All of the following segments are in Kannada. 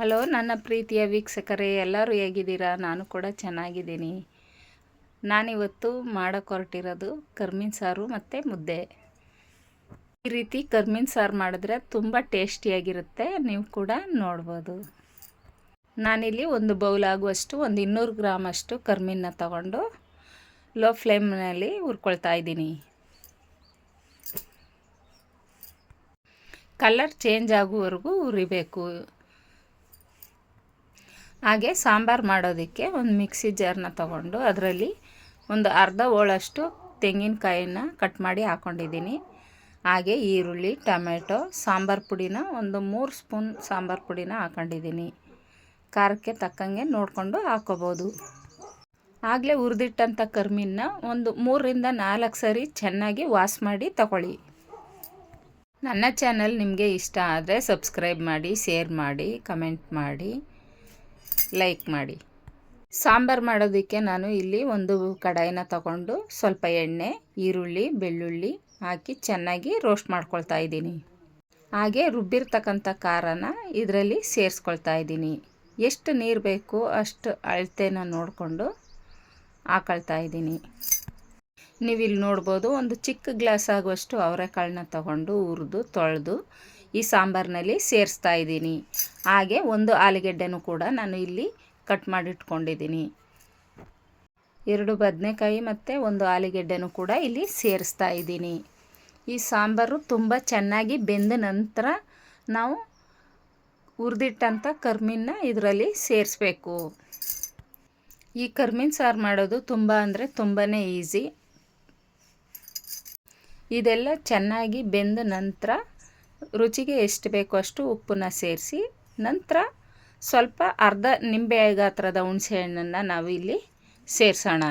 ಹಲೋ, ನನ್ನ ಪ್ರೀತಿಯ ವೀಕ್ಷಕರೇ, ಎಲ್ಲರೂ ಹೇಗಿದ್ದೀರಾ? ನಾನು ಕೂಡ ಚೆನ್ನಾಗಿದ್ದೀನಿ. ನಾನಿವತ್ತು ಮಾಡೋಕ್ಕೆ ಹೊರಟಿರೋದು ಕರ್ಮಿನ್ ಸಾರು ಮತ್ತು ಮುದ್ದೆ. ಈ ರೀತಿ ಕರ್ಮಿನ್ ಸಾರು ಮಾಡಿದ್ರೆ ತುಂಬ ಟೇಸ್ಟಿಯಾಗಿರುತ್ತೆ, ನೀವು ಕೂಡ ನೋಡ್ಬೋದು. ನಾನಿಲ್ಲಿ ಒಂದು ಬೌಲ್ ಆಗುವಷ್ಟು, ಒಂದು ಇನ್ನೂರು ಗ್ರಾಮ್ ಅಷ್ಟು ಕರ್ಮಿನ ತಗೊಂಡು ಲೋ ಫ್ಲೇಮ್ನಲ್ಲಿ ಹುರ್ಕೊಳ್ತಾ ಇದ್ದೀನಿ. ಕಲರ್ ಚೇಂಜ್ ಆಗುವವರೆಗೂ ಹುರಿಬೇಕು. ಹಾಗೆ ಸಾಂಬಾರು ಮಾಡೋದಕ್ಕೆ ಒಂದು ಮಿಕ್ಸಿ ಜಾರ್ನ ತಗೊಂಡು ಅದರಲ್ಲಿ ಒಂದು ಅರ್ಧ ಹೋಳಷ್ಟು ತೆಂಗಿನಕಾಯಿನ ಕಟ್ ಮಾಡಿ ಹಾಕ್ಕೊಂಡಿದ್ದೀನಿ ಹಾಗೆ ಈರುಳ್ಳಿ, ಟೊಮೆಟೊ, ಸಾಂಬಾರು ಪುಡಿನ ಒಂದು ಮೂರು ಸ್ಪೂನ್ ಸಾಂಬಾರು ಪುಡಿನ ಹಾಕೊಂಡಿದ್ದೀನಿ. ಖಾರಕ್ಕೆ ತಕ್ಕಂಗೆ ನೋಡಿಕೊಂಡು ಹಾಕೋಬೋದು. ಆಗಲೇ ಹುರಿದಿಟ್ಟಂಥ ಕರ್ಮಿನ ಒಂದು ಮೂರರಿಂದ ನಾಲ್ಕು ಸರಿ ಚೆನ್ನಾಗಿ ವಾಶ್ ಮಾಡಿ ತಗೊಳ್ಳಿ. ನನ್ನ ಚಾನಲ್ ನಿಮಗೆ ಇಷ್ಟ ಆದರೆ ಸಬ್ಸ್ಕ್ರೈಬ್ ಮಾಡಿ, ಶೇರ್ ಮಾಡಿ, ಕಮೆಂಟ್ ಮಾಡಿ. ಲೈಕ್ ಮಾಡಿ. ಸಾಂಬಾರು ಮಾಡೋದಕ್ಕೆ ನಾನು ಇಲ್ಲಿ ಒಂದು ಕಡಾಯಿನ ತಗೊಂಡು ಸ್ವಲ್ಪ ಎಣ್ಣೆ, ಈರುಳ್ಳಿ, ಬೆಳ್ಳುಳ್ಳಿ ಹಾಕಿ ಚೆನ್ನಾಗಿ ರೋಸ್ಟ್ ಮಾಡ್ಕೊಳ್ತಾ ಇದ್ದೀನಿ. ಹಾಗೆ ರುಬ್ಬಿರ್ತಕ್ಕಂಥ ಖಾರನ ಇದರಲ್ಲಿ ಸೇರಿಸ್ಕೊಳ್ತಾ ಇದ್ದೀನಿ. ಎಷ್ಟು ನೀರು ಬೇಕು ಅಷ್ಟು ಅಳತೆನ ನೋಡಿಕೊಂಡು ಹಾಕೊಳ್ತಾ ಇದ್ದೀನಿ. ನೀವಿಲ್ಲಿ ನೋಡ್ಬೋದು ಒಂದು ಚಿಕ್ಕ ಗ್ಲಾಸ್ ಆಗುವಷ್ಟು ಅವರೆಕಾಳನ್ನ ತಗೊಂಡು ಹುರಿದು ತೊಳೆದು ಈ ಸಾಂಬಾರಿನಲ್ಲಿ ಸೇರಿಸ್ತಾ ಇದ್ದೀನಿ. ಹಾಗೆ ಒಂದು ಆಲೂಗೆಡ್ಡೆನೂ ಕೂಡ ನಾನು ಇಲ್ಲಿ ಕಟ್ ಮಾಡಿಟ್ಕೊಂಡಿದ್ದೀನಿ. ಎರಡು ಬದನೆಕಾಯಿ ಮತ್ತು ಒಂದು ಆಲೂಗೆಡ್ಡೆನೂ ಕೂಡ ಇಲ್ಲಿ ಸೇರಿಸ್ತಾ ಇದ್ದೀನಿ. ಈ ಸಾಂಬಾರು ತುಂಬ ಚೆನ್ನಾಗಿ ಬೆಂದ ನಂತರ ನಾವು ಹುರಿದಿಟ್ಟಂಥ ಕರ್ಮಿನ ಇದರಲ್ಲಿ ಸೇರಿಸ್ಬೇಕು. ಈ ಕರ್ಮಿನ ಸಾರು ಮಾಡೋದು ತುಂಬ ಅಂದರೆ ತುಂಬಾ ಈಸಿ. ಇದೆಲ್ಲ ಚೆನ್ನಾಗಿ ಬೆಂದ ನಂತರ ರುಚಿಗೆ ಎಷ್ಟು ಬೇಕೋ ಅಷ್ಟು ಉಪ್ಪನ್ನ ಸೇರಿಸಿ ನಂತರ ಸ್ವಲ್ಪ ಅರ್ಧ ನಿಂಬೆ ಗಾತ್ರದ ಹುಣಸೆಹಣ್ಣನ್ನು ನಾವು ಇಲ್ಲಿ ಸೇರಿಸೋಣ.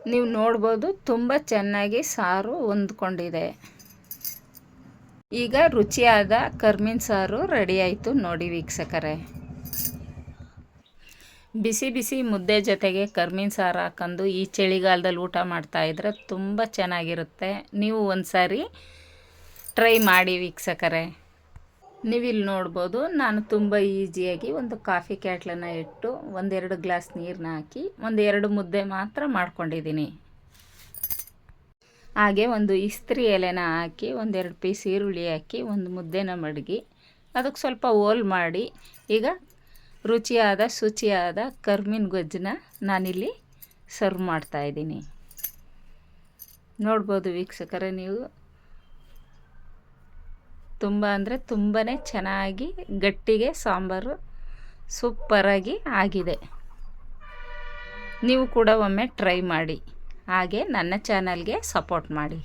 ನೀವು ನೋಡ್ಬೋದು ತುಂಬ ಚೆನ್ನಾಗಿ ಸಾರು ಹೊಂದ್ಕೊಂಡಿದೆ. ಈಗ ರುಚಿಯಾದ ಕರ್ಮಿನ ಸಾರು ರೆಡಿ ಆಯಿತು ನೋಡಿ ವೀಕ್ಷಕರೇ. ಬಿಸಿ ಬಿಸಿ ಮುದ್ದೆ ಜೊತೆಗೆ ಕರ್ಮಿನ ಸಾರು ಹಾಕೊಂಡು ಈ ಚಳಿಗಾಲದಲ್ಲಿ ಊಟ ಮಾಡ್ತಾಯಿದ್ರೆ ತುಂಬ ಚೆನ್ನಾಗಿರುತ್ತೆ. ನೀವು ಒಂದು ಸಾರಿ ಟ್ರೈ ಮಾಡಿ ವೀಕ್ಷಕರೇ. ನೀವಿಲ್ಲಿ ನೋಡ್ಬೋದು, ನಾನು ತುಂಬ ಈಸಿಯಾಗಿ ಒಂದು ಕಾಫಿ ಕ್ಯಾಟ್ಲನ್ನು ಇಟ್ಟು ಒಂದೆರಡು ಗ್ಲಾಸ್ ನೀರನ್ನ ಹಾಕಿ ಒಂದೆರಡು ಮುದ್ದೆ ಮಾತ್ರ ಮಾಡ್ಕೊಂಡಿದ್ದೀನಿ. ಹಾಗೆ ಒಂದು ಇಸ್ತ್ರಿ ಎಲೆನ ಹಾಕಿ, ಒಂದೆರಡು ಪೀಸ್ ಈರುಳ್ಳಿ ಹಾಕಿ, ಒಂದು ಮುದ್ದೆನ ಮಡಗಿ, ಅದಕ್ಕೆ ಸ್ವಲ್ಪ ಓಲ್ ಮಾಡಿ, ಈಗ ರುಚಿಯಾದ, ಶುಚಿಯಾದ ಕರ್ಮಿನ ಗೊಜ್ಜನ್ನ ನಾನಿಲ್ಲಿ ಸರ್ವ್ ಮಾಡ್ತಾಯಿದ್ದೀನಿ ನೋಡ್ಬೋದು ವೀಕ್ಷಕರೇ ನೀವು. ತುಂಬ ಅಂದರೆ ತುಂಬಾ ಚೆನ್ನಾಗಿ ಗಟ್ಟಿಗೆ ಸಾಂಬಾರು ಸೂಪರಾಗಿ ಆಗಿದೆ. ನೀವು ಕೂಡ ಒಮ್ಮೆ ಟ್ರೈ ಮಾಡಿ. ಹಾಗೆ ನನ್ನ ಚಾನಲ್ಗೆ ಸಪೋರ್ಟ್ ಮಾಡಿ.